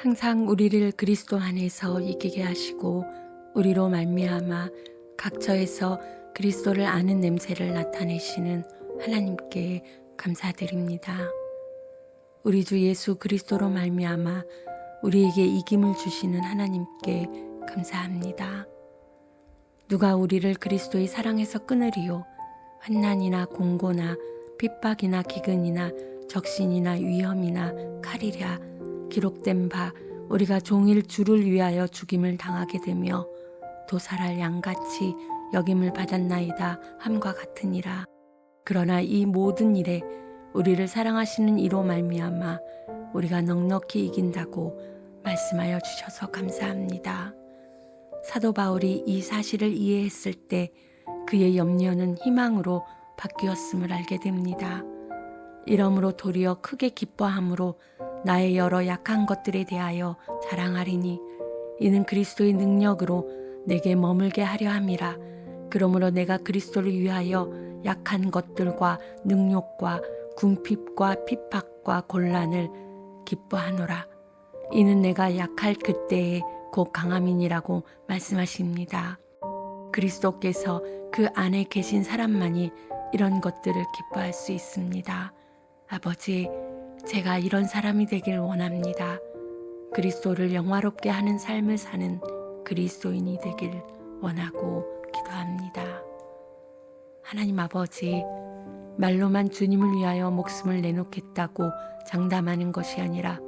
항상 우리를 그리스도 안에서 이기게 하시고 우리로 말미암아 각처에서 그리스도를 아는 냄새를 나타내시는 하나님께 감사드립니다. 우리 주 예수 그리스도로 말미암아 우리에게 이김을 주시는 하나님께 감사합니다. 누가 우리를 그리스도의 사랑에서 끊으리요 환난이나 공고나 핍박이나 기근이나 적신이나 위험이나 칼이랴 기록된 바 우리가 종일 주를 위하여 죽임을 당하게 되며 도살할 양같이 여김을 받았나이다 함과 같으니라 그러나 이 모든 일에 우리를 사랑하시는 이로 말미암아 우리가 넉넉히 이긴다고 말씀하여 주셔서 감사합니다. 사도 바울이 이 사실을 이해했을 때 그의 염려는 희망으로 바뀌었음을 알게 됩니다. 이러므로 도리어 크게 기뻐함으로 나의 여러 약한 것들에 대하여 자랑하리니 이는 그리스도의 능력으로 내게 머물게 하려 함이라. 그러므로 내가 그리스도를 위하여 약한 것들과 능욕과 궁핍과 핍박과 곤란을 기뻐하노라. 이는 내가 약할 그때에 곧 강함이니라고 말씀하십니다. 그리스도께서 그 안에 계신 사람만이 이런 것들을 기뻐할 수 있습니다. 아버지, 제가 이런 사람이 되길 원합니다. 그리스도를 영화롭게 하는 삶을 사는 그리스도인이 되길 원하고 기도합니다. 하나님 아버지, 말로만 주님을 위하여 목숨을 내놓겠다고 장담하는 것이 아니라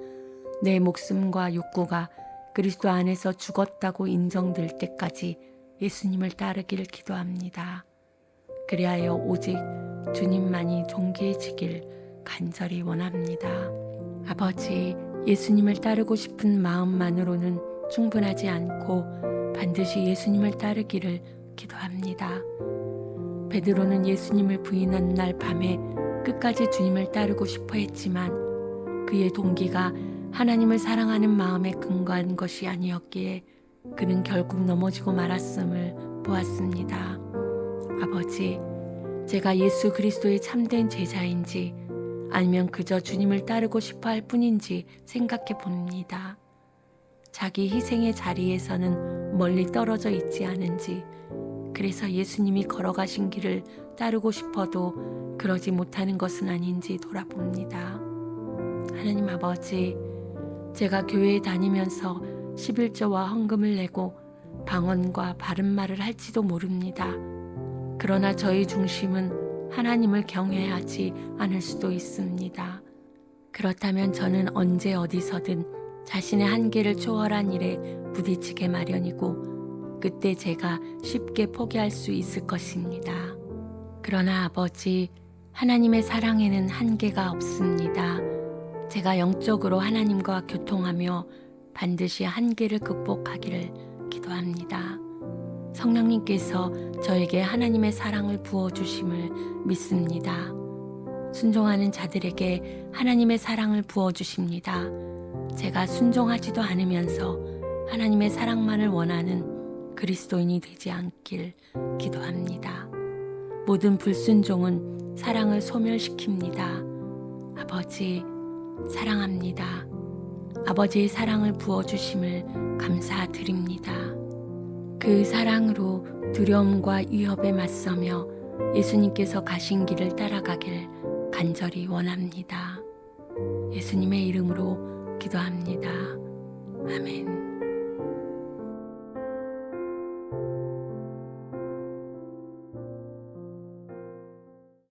내 목숨과 욕구가 그리스도 안에서 죽었다고 인정될 때까지 예수님을 따르길 기도합니다. 그리하여 오직 주님만이 존귀해지길 간절히 원합니다. 아버지, 예수님을 따르고 싶은 마음만으로는 충분하지 않고 반드시 예수님을 따르기를 기도합니다. 베드로는 예수님을 부인한 날 밤에 끝까지 주님을 따르고 싶어 했지만 그의 동기가 하나님을 사랑하는 마음에 근거한 것이 아니었기에 그는 결국 넘어지고 말았음을 보았습니다. 아버지, 제가 예수 그리스도의 참된 제자인지 아니면 그저 주님을 따르고 싶어 할 뿐인지 생각해 봅니다. 자기 희생의 자리에서는 멀리 떨어져 있지 않은지, 그래서 예수님이 걸어가신 길을 따르고 싶어도 그러지 못하는 것은 아닌지 돌아봅니다. 하나님 아버지, 제가 교회에 다니면서 11조와 헌금을 내고 방언과 바른 말을 할지도 모릅니다. 그러나 저희 중심은 하나님을 경외하지 않을 수도 있습니다. 그렇다면 저는 언제 어디서든 자신의 한계를 초월한 일에 부딪히게 마련이고 그때 제가 쉽게 포기할 수 있을 것입니다. 그러나 아버지, 하나님의 사랑에는 한계가 없습니다. 제가 영적으로 하나님과 교통하며 반드시 한계를 극복하기를 기도합니다. 성령님께서 저에게 하나님의 사랑을 부어주심을 믿습니다. 순종하는 자들에게 하나님의 사랑을 부어주십니다. 제가 순종하지도 않으면서 하나님의 사랑만을 원하는 그리스도인이 되지 않길 기도합니다. 모든 불순종은 사랑을 소멸시킵니다. 아버지, 사랑합니다. 아버지의 사랑을 부어주심을 감사드립니다. 그 사랑으로 두려움과 위협에 맞서며 예수님께서 가신 길을 따라가길 간절히 원합니다. 예수님의 이름으로 기도합니다. 아멘.